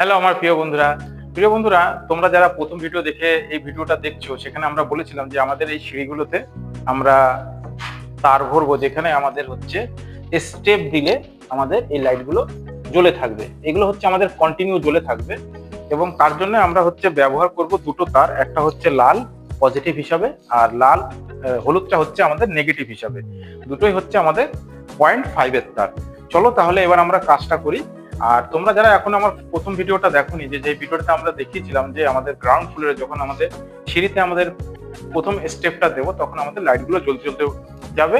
Hello আমার প্রিয় বন্ধুরা। প্রিয় বন্ধুরা, তোমরা যারা প্রথম ভিডিও দেখে এই ভিডিওটা দেখছ, সেখানে আমরা বলেছিলাম যে আমাদের এই সিঁড়িগুলোতে আমরা তার ভরবো, যেখানে আমাদের হচ্ছে স্টেপ দিলে আমাদের এই লাইটগুলো জ্বলে থাকবে। এগুলো হচ্ছে আমাদের কন্টিনিউ জ্বলে থাকবে এবং তার জন্য আমরা হচ্ছে ব্যবহার করব দুটো তার, একটা হচ্ছে লাল পজিটিভ হিসাবে আর লাল হলুদটা হচ্ছে আমাদের নেগেটিভ হিসাবে। দুটোই হচ্ছে আমাদের পয়েন্ট ফাইভের তার। চলো তাহলে এবার আমরা কাজটা করি। আর তোমরা যারা এখন আমার প্রথম ভিডিওটা দেখোনি যে যে ভিডিওটা আমরা দেখিয়েছিলাম যে আমাদের গ্রাউন্ড ফ্লোরে যখন আমাদের সিঁড়িতে আমাদের প্রথম স্টেপটা দেবো তখন আমাদের লাইটগুলো জ্বলতে জ্বলতে যাবে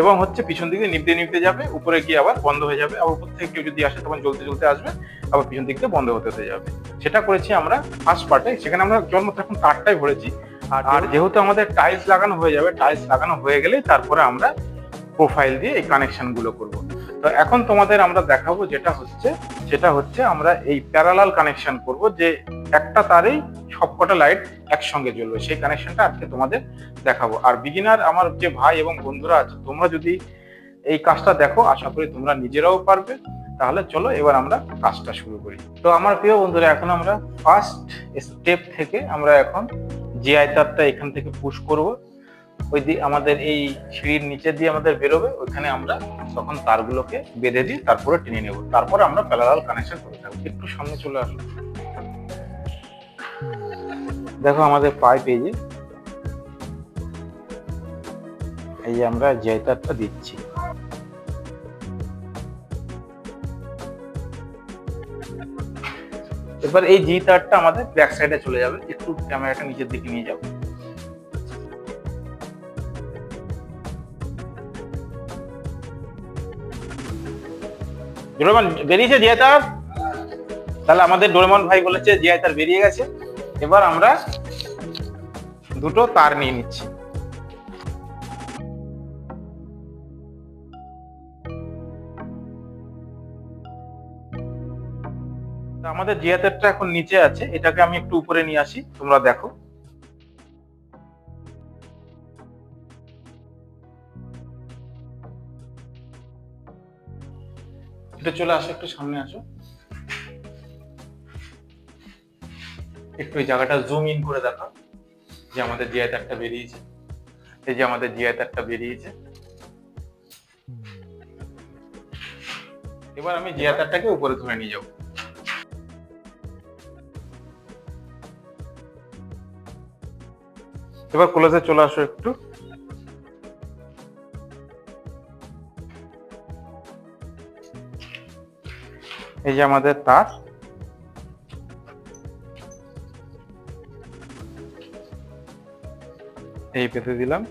এবং হচ্ছে পিছন দিকে নিভতে নিভতে যাবে উপরে গিয়ে আবার বন্ধ হয়ে যাবে আবার উপর থেকে কেউ যদি আসে তখন জ্বলতে জ্বলতে আসবে আবার পিছন দিক থেকে বন্ধ হতে হতে যাবে। সেটা করেছি আমরা ফার্স্ট পার্টে সেখানে আমরা কেবলমাত্র এখন তারটাই ভরেছি। আর আর যেহেতু আমাদের টাইলস লাগানো হয়ে যাবে টাইলস লাগানো হয়ে গেলে তারপরে আমরা প্রোফাইল দিয়ে এই কানেকশনগুলো করব। তো এখন তোমাদের আমরা দেখাবো যেটা হচ্ছে সেটা হচ্ছে আমরা এই প্যারালাল কানেকশন করব যে একটা তারেই সবকটা লাইট একসঙ্গে জ্বলবে। সেই কানেকশনটা আজকে তোমাদের দেখাবো। আর বিগিনার আমার যে ভাই এবং বন্ধুরা আছে, তোমরা যদি এই কাজটা দেখো, আশা করি তোমরা নিজেরাও পারবে। তাহলে চলো এবার আমরা কাজটা শুরু করি। তো আমার প্রিয় বন্ধুরা, এখন আমরা ফার্স্ট স্টেপ থেকে আমরা এখন জিআই তারটা এখান থেকে পুশ করব। ওই দিয়ে আমাদের এই সিঁড়ির নিচে দিয়ে আমাদের বেরোবে, ওইখানে আমরা তখন তারগুলোকে বেঁধে দিই তারপরে টেনে নেব। তারপরে আমরা প্যারালাল কানেকশন করে থাকব একটু সামনে চলে আসুন দেখো আমাদের পাইপ এই যে এই যে আমরা জিআই তারটা দিচ্ছি। এবার এই জি তারটা আমাদের ব্যাক সাইডে চলে যাবে। একটু ক্যামেরাটা নিচের দিকে নিয়ে যাও ডোরেমন, বেরিয়েছে জিয়া তার তাহলে আমাদের ডোরেমন ভাই বলেছে জিয়া তার বেরিয়ে গেছে। এবার আমরা দুটো তার নিয়ে নিচ্ছি। আমাদের জিয়া তারটা এখন নিচে আছে, এটাকে আমি একটু উপরে নিয়ে আসি, তোমরা দেখো। এটা চলে আসো, একটু সামনে আসো। একটু এই জায়গাটা জুম ইন করে দেখো, যে আমাদের জিআই তারটা বেরিয়েছে। এই যে আমাদের জিআই তারটা বেরিয়েছে। এবার আমি জিআই তারটাকে উপরে ধরে নিয়ে যাব। এবার ক্লোজে চলে আসো একটু। এই যে আমাদের তার। এই পেতে দিলাম।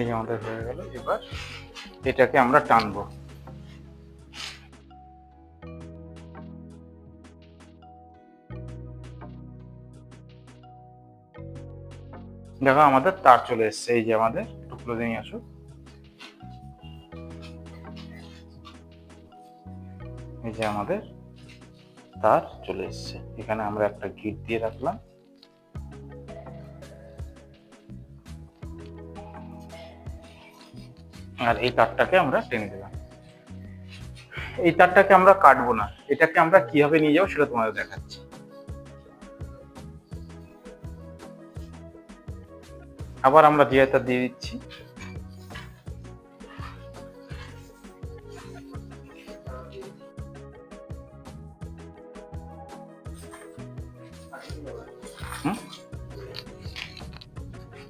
এই আমাদের হয়ে গেল, এবার এটাকে আমরা টানবো। দেখো আমাদের তার চলে এসছে, এই যে আমাদের একটু ক্লোজে নিয়ে আসো। এই যে আমাদের, তার চলে এসছে। এখানে আমরা একটা গিট দিয়ে রাখলাম। আর এই তারটাকে আমরা টেনে দিলাম। এই তারটাকে আমরা কাটবো না। এটাকে আমরা কীভাবে নিয়ে যাব সেটা তোমাদের দেখাচ্ছি। আবার আমরা জিআই তার দিয়ে দিচ্ছি।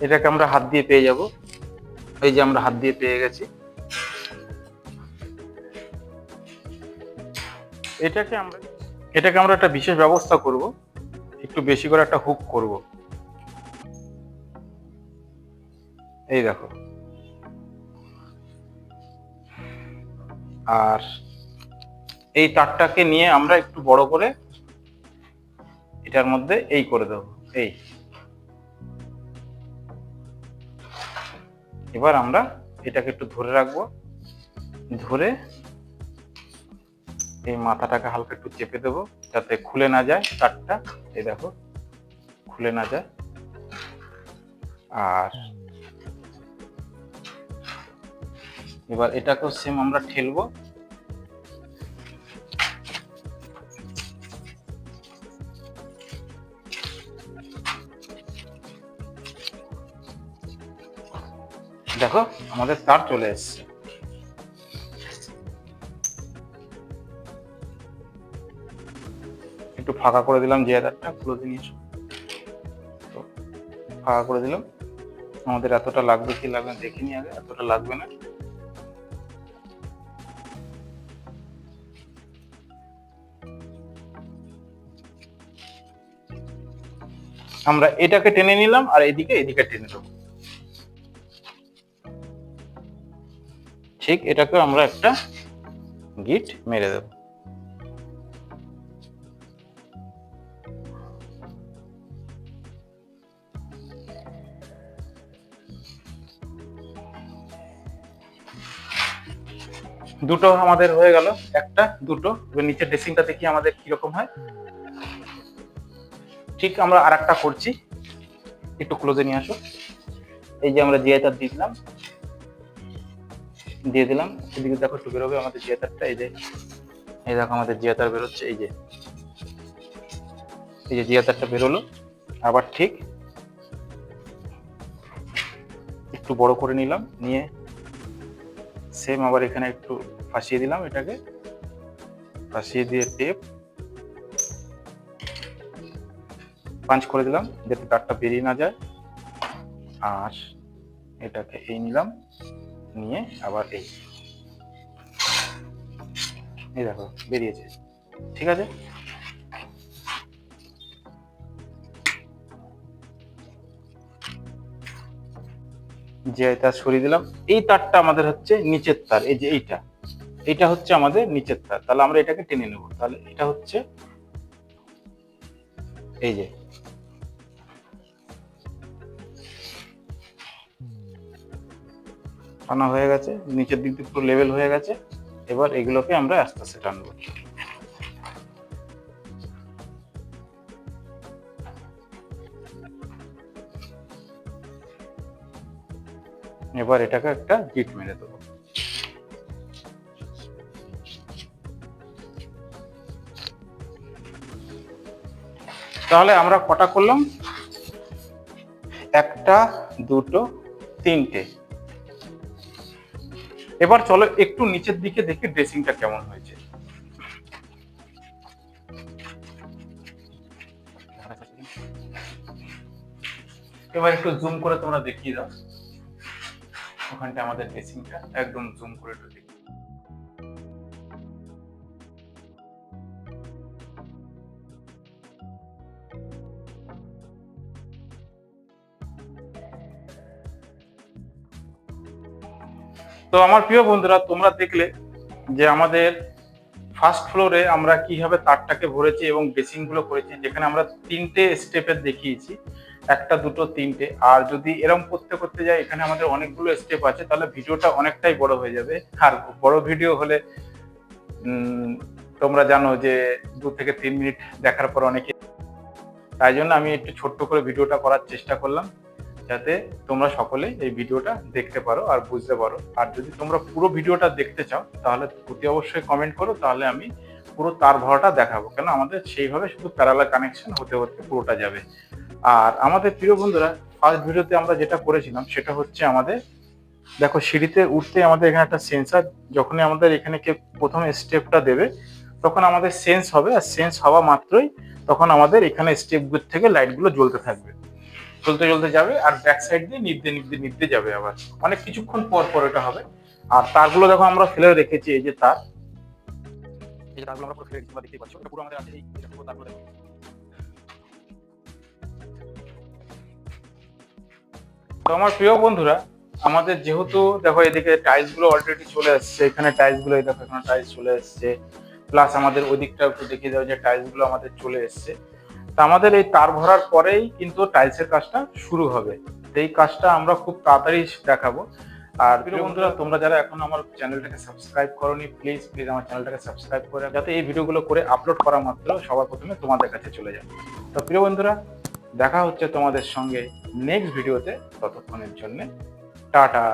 এটাকে আমরা হাত দিয়ে পেয়ে যাব। এই যে আমরা হাত দিয়ে পেয়ে গেছি। এটাকে আমরা এটাকে আমরা একটা বিশেষ ব্যবস্থা করব। একটু বেশি করে একটা হুক করব। এই দেখো। আর এই তারটাকে নিয়ে আমরা একটু বড় করে এটার মধ্যে এই করে দেবো, এই। এবার আমরা এটাকে একটু ধরে রাখব, ধরে এই মাথাটাকে হালকা একটু চেপে দেবো, যাতে খুলে না যায় তারটা, এই দেখো, খুলে না যায়। আর এবার এটাকেও সেম আমরা ঠেলবো দেখো, আমাদের তার চলে এসছে। একটু ফাঁকা করে দিলাম যে তারটা খুলে নিয়েছো। তো ফাঁকা করে দিলাম। আমাদের এতটা লাগবে কি লাগবে দেখিনি আগে, এতটা লাগবে না। আমরা এটাকে টেনে নিলাম আর এদিকে এদিকে টেনে দেবো। ঠিক এটাকে আমরা একটা গিট মেরে দেব। দুটো আমাদের হয়ে গেল, একটা, দুটো। নিচের ড্রেসিংটা দেখি আমাদের কীরকম হয়। ঠিক আমরা আর একটা করছি। একটু ক্লোজে নিয়ে আসো। এই যে আমরা জিআই তার দিলাম। দিয়ে দিলাম। এদিকে দেখো একটু বেরোবে আমাদের জিয়াতারটা, এই যে, এই দেখো আমাদের জিয়াতার বেরোচ্ছে, এই যে এই যে জিয়াতারটা বেরোলো। আবার ঠিক একটু বড় করে নিলাম, নিয়ে সেম আবার এখানে একটু ফাঁসিয়ে দিলাম এটাকে। ফাঁসিয়ে দিয়ে টেপ পাঞ্চ করে দিলাম, যাতে তারটা বেরিয়ে না যায়। আর এটাকে এই নিলাম। নিয়ে আবার এই দেখো, বেরিয়েছে। ঠিক আছে? যে তার সরিয়ে দিলাম, এই তারটা আমাদের হচ্ছে নিচের তার, এই যে এইটা। এইটা হচ্ছে আমাদের নিচের তার। তাহলে আমরা এটাকে টেনে নেব। তাহলে এটা হচ্ছে এই যে টানা হয়ে গেছে, নিচের দিক দিয়ে পুরো লেভেল হয়ে গেছে। এবার এগুলোকে আমরা আস্তে আস্তে টানবো। এবার এটাকে একটা গিট মেরে দেবো। তাহলে আমরা কটা করলাম? একটা, দুটো, তিনটে। এবার চলো একটু নিচের দিকে দেখি ড্রেসিংটা কেমন হয়েছে। এবার একটু জুম করে তোমরা দেখিয়ে দাও। ওখানটা আমাদের ড্রেসিংটা একদম জুম করে একটু তো আমার প্রিয় বন্ধুরা, তোমরা দেখলে যে আমাদের ফার্স্ট ফ্লোরে আমরা কীভাবে তারটাকে ভরেছি এবং ড্রেসিংগুলো করেছি, যেখানে আমরা তিনটে স্টেপের দেখিয়েছি। একটা, দুটো, তিনটে। আর যদি এরকম করতে করতে যাই, এখানে আমাদের অনেকগুলো স্টেপ আছে, তাহলে ভিডিওটা অনেকটাই বড় হয়ে যাবে। আর বড় ভিডিও হলে তোমরা জানো যে দু থেকে তিন মিনিট দেখার পর অনেকে তাই জন্য আমি একটু ছোট্ট করে ভিডিওটা করার চেষ্টা করলাম। যাতে তোমরা সকলে এই ভিডিওটা দেখতে পারো আর বুঝতে পারো। আর যদি তোমরা পুরো ভিডিওটা দেখতে চাও, তাহলে অতি অবশ্যই কমেন্ট করো, তাহলে আমি পুরো তার ভরাটা দেখাবো। কেন? আমাদের সেইভাবে শুধু প্যারালাল কানেকশন হতে হতে পুরোটা যাবে। আর আমাদের প্রিয় বন্ধুরা ফার্স্ট ভিডিওতে আমরা যেটা করেছিলাম, সেটা হচ্ছে আমাদের, দেখো সিঁড়িতে উঠতে আমাদের এখানে একটা সেন্সার যখনই আমাদের এখানে কে প্রথম স্টেপটা দেবে, তখন আমাদের সেন্স হবে, আর সেন্স হওয়া মাত্রই তখন আমাদের এখানে স্টেপগুলো থেকে লাইটগুলো জ্বলতে থাকবে। চলতে চলতে যাবে আর ব্যাক সাইড দিয়ে নিতে নিতে নিতে যাবে আবার। অনেক কিছুক্ষণ পর পর এটা হবে। আর তারগুলো দেখো আমরা ফেলে রেখেছি, এই যে তার। তো আমার প্রিয় বন্ধুরা, আমাদের যেহেতু দেখো এদিকে টাইলসগুলো অলরেডি চলে আসছে, এখানে টাইলসগুলো দেখো এখানে টাইলস চলে আসছে। প্লাস আমাদের ওদিকটা একটু দেখিয়ে দাও যে টাইলসগুলো আমাদের চলে এসছে। তা আমাদের এই তার ভরার পরেই কিন্তু টাইলসের কাজটা শুরু হবে। এই কাজটা আমরা খুব তাড়াতাড়ি দেখাবো। আর প্রিয় বন্ধুরা, তোমরা যারা এখন আমার চ্যানেলটাকে সাবস্ক্রাইব করোনি প্লিজ প্লিজ আমার চ্যানেলটাকে সাবস্ক্রাইব করে যাতে এই ভিডিওগুলো করে আপলোড করা মাত্র সবার প্রথমে তোমাদের কাছে চলে যায়। তো প্রিয় বন্ধুরা, দেখা হচ্ছে তোমাদের সঙ্গে নেক্সট ভিডিওতে। ততক্ষণের জন্য টাটা।